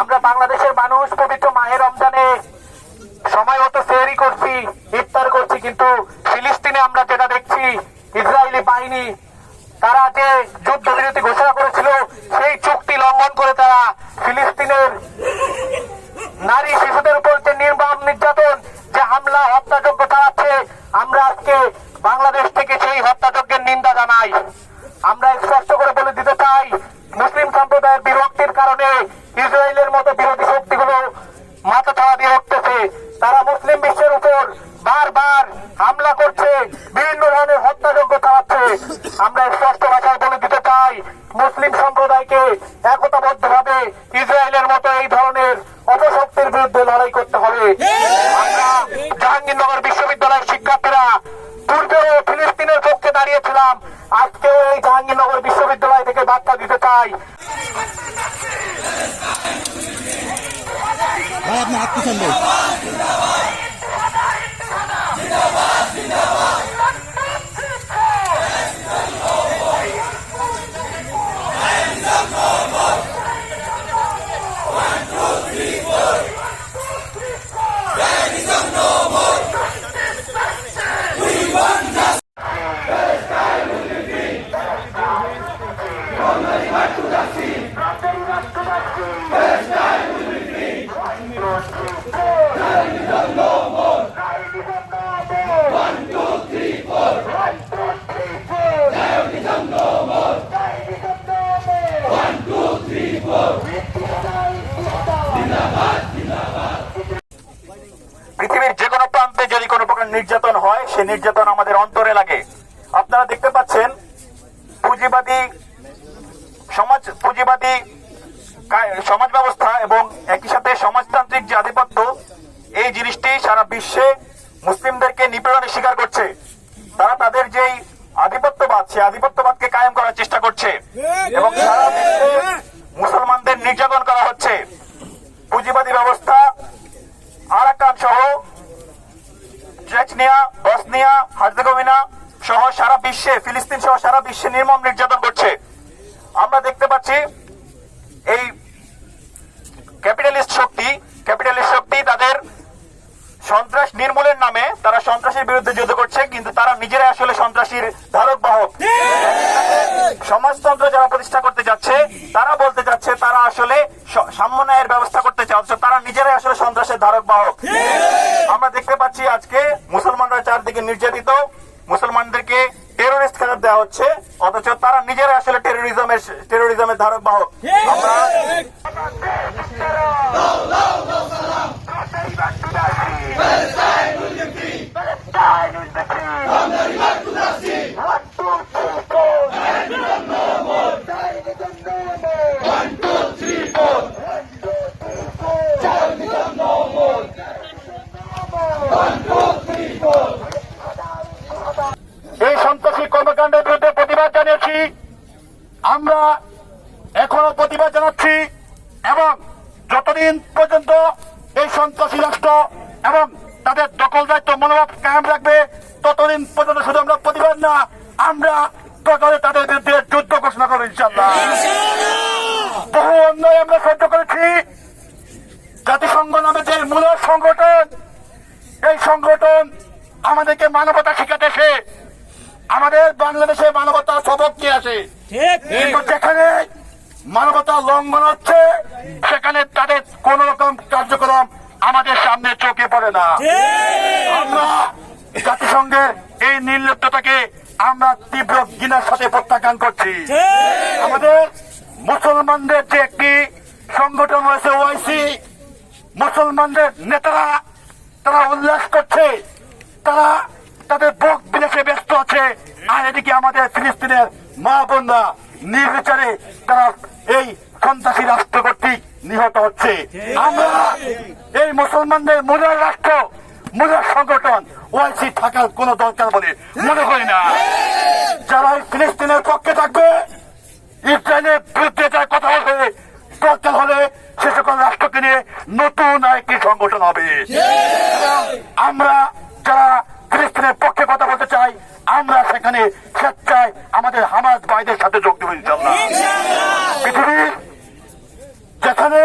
আমরা বাংলাদেশের মানুষ পবিত্র মাহে রমজানে সময় মতো সেহরি করছি ইফতার করছি কিন্তু ফিলিস্তিনে আমরা যেটা দেখছি, ইসরায়েলি বাহিনী, তারা যে যুদ্ধবিরতি ঘোষণা করেছিল, সেই চুক্তি লঙ্ঘন করে তারা ফিলিস্তিনের নারী শিশুদের উপর যে নির্মম নির্যাতন, যে হামলা, হত্যাযজ্ঞ চালাচ্ছে, আমরা আজকে বাংলাদেশ থেকে সেই হত্যাযজ্ঞের নিন্দা জানাই। আমরা স্পষ্ট করে বলে দিতে চাই, মুসলিম সম্প্রদায়ের বিরক্তির কারণে আমরা স্পষ্ট ভাষায় বলে দিতে চাই মুসলিম সম্প্রদায়কে একতাবদ্ধ ভাবে ইসরায়েলের মতো এই ধরনের অপশক্তির বিরুদ্ধে লড়াই করতে হবে আমরা জাহাঙ্গীরনগর বিশ্ববিদ্যালয়ের শিক্ষার্থীরা পূর্বেও ফিলিস্তিনের পক্ষে দাঁড়িয়েছিলাম আজকেও এই জাহাঙ্গীরনগর বিশ্ববিদ্যালয় থেকে বার্তা দিতে চাই পিছন দেন পৃথিবীর যে কোনো প্রান্তে প্রকার নির্যাতন হয়, সে নির্যাতন আমাদের অন্তরে লাগে। আপনারা দেখতে পাচ্ছেন, পুঁজিবাদী সমাজ পুঁজিবাদী সমাজ ব্যবস্থা এবং একই সাথে সমাজতান্ত্রিক যে আধিপত্য, এই জিনিসটি সারা বিশ্বে মুসলিমদেরকে নিপীড়নের শিকার করছে। তারা তাদের যেই আধিপত্যবাদ, সেই আধিপত্যবাদকে কায়েম করার চেষ্টা করছে। এবং সারা বিশ্বে মুসলমানদের নির্যাতন করা হচ্ছে পুঁজিবাদী ব্যবস্থা আরাকান সহ চেচনিয়া বসনিয়া হার্জেগোভিনা সহ সারা বিশ্বে, ফিলিস্তিন সহ সারা বিশ্বে নির্মম নির্যাতন করছে। আমরা দেখতে পাচ্ছি এই ক্যাপিটালিস্ট শক্তি ক্যাপিটালিস্ট শক্তি তাদের সন্ত্রাস নির্মূলের নামে তারা সন্ত্রাসের বিরুদ্ধে যুদ্ধ করছে, কিন্তু তারা নিজেরাই আসলে সন্ত্রাসীর ধারক বাহক। সমাজতন্ত্র যারা প্রতিষ্ঠা করতে যাচ্ছে, তারা বলতে যাচ্ছে তারা আসলে স- সাম্য ন্যায়ের ব্যবস্থা করতে চাচ্ছে, তারা নিজেরাই আসলে সন্ত্রাসের ধারক বাহক। আমরা দেখতে পাচ্ছি আজকে মুসলমানরা চারদিকে নির্যাতিত, মুসলমানদেরকে টেরোরিস্ট দেওয়া হচ্ছে অথচ তারা নিজেরা আসলে টেরোরিজমের টেরোরিজমের ধারক বাহক আমরা এই সন্ত্রাসী কর্মকাণ্ডের বিরুদ্ধে প্রতিবাদ জানিয়েছি আমরা এখনও প্রতিবাদ জানাচ্ছি এবং যতদিন পর্যন্ত এই সন্ত্রাসী রাষ্ট্র এবং তাদের দখল দায়িত্ব মনোভাব কায়েম রাখবে ততদিন পর্যন্ত শুধু আমরা প্রতিবাদ না আমরা প্রকারে তাদের বিরুদ্ধে যুদ্ধ ঘোষণা করব ইনশাল্লাহ বহু অন্যায় আমরা সহ্য করেছি। জাতিসংঘ নামে যে মূল সংগঠন এই সংগঠন আমাদেরকে মানবতা শিখাতেছে আমাদের বাংলাদেশে মানবতা সবক নিয়ে আসে। কিন্তু যেখানে মানবতা লঙ্ঘন হচ্ছে সেখানে তাদের কোন রকম কার্যক্রম আমাদের সামনে চোখে পড়ে না। আমরা জাতিসংঘের এই নির্লিপ্ততাকে আমরা তীব্র ঘৃণার সাথে প্রত্যাখ্যান করছি। আমাদের মুসলমানদের যে একটি সংগঠন রয়েছে ওআইসি মুসলমানদের নেতারা তারা উল্লাস করছে তারা তাদের ভোগ বিলাসে ব্যস্ত আছে আর এদিকে আমাদের ফিলিস্তিনের মা বোনরা নির্বিচারে তারা এই সন্ত্রাসী রাষ্ট্র কর্তৃক নিহত হচ্ছে। আমরা এই মুসলমানদের মূল রাষ্ট্র মূল্য সংগঠন ওআইসি থাকার কোনো দরকার বলে মনে করি না। যারা এই ফিলিস্তিনের পক্ষে থাকবে ইসরায়েলের বিরুদ্ধে যার কথা বলবে দরকার হলে সে সকল রাষ্ট্রকে নিয়ে নতুন আরেকটি সংগঠন হবে। আমরা যারা ফিলিস্তিনের পক্ষে কথা বলতে চাই আমরা সেখানে স্বেচ্ছায় আমাদের হামাজ ভাইদের সাথে যোগ দেবো ইনশাল্লাহ পৃথিবীর যেখানে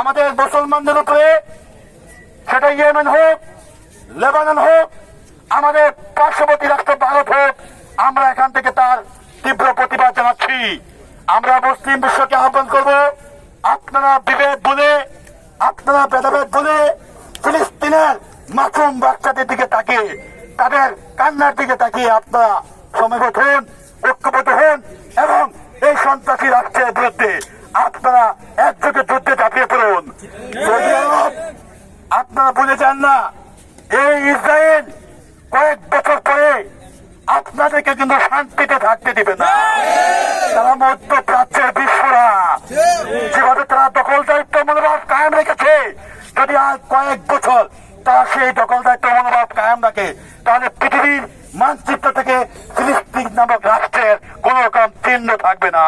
আমাদের মুসলমানদের উপরে সেটা ইয়েমেন হোক, লেবানন হোক, আমাদের পার্শ্ববর্তী রাষ্ট্র ভারত হোক, আমরা এখান থেকে তার তীব্র প্রতিবাদ জানাচ্ছি। আমরা মুসলিম বিশ্বকে আহ্বান করব, আপনারা বিভেদ বলে আপনারা ভেদাভেদ বলে ফিলিস্তিনের মাসুম বাচ্চাদের দিকে তাকিয়ে, তাদের কান্নার দিকে তাকিয়ে আপনারা সমবেত হন, ঐক্যবদ্ধ হন এবং এই সন্ত্রাসী রাষ্ট্রের বিরুদ্ধে আপনারা একযোগে যুদ্ধে ঝাঁপিয়ে পড়ুন। আপনারা ভুলে যান না, এই ইসরায়েল কয়েক বছর পরে আপনাদেরকে কিন্তু শান্তিতে থাকতে দিবে না। তারা মধ্য প্রাচ্যের বিশ্বরা। যেভাবে তারা দখল দায়িত্ব মনোভাব কায়েম রেখেছে, যদি আর কয়েক বছর তারা সেই দখল দায়িত্ব মনোভাব কায়েম রাখে, তাহলে পৃথিবীর মানচিত্র থেকে ফিলিস্তিন নামক রাষ্ট্রের কোন রকম চিহ্ন থাকবে না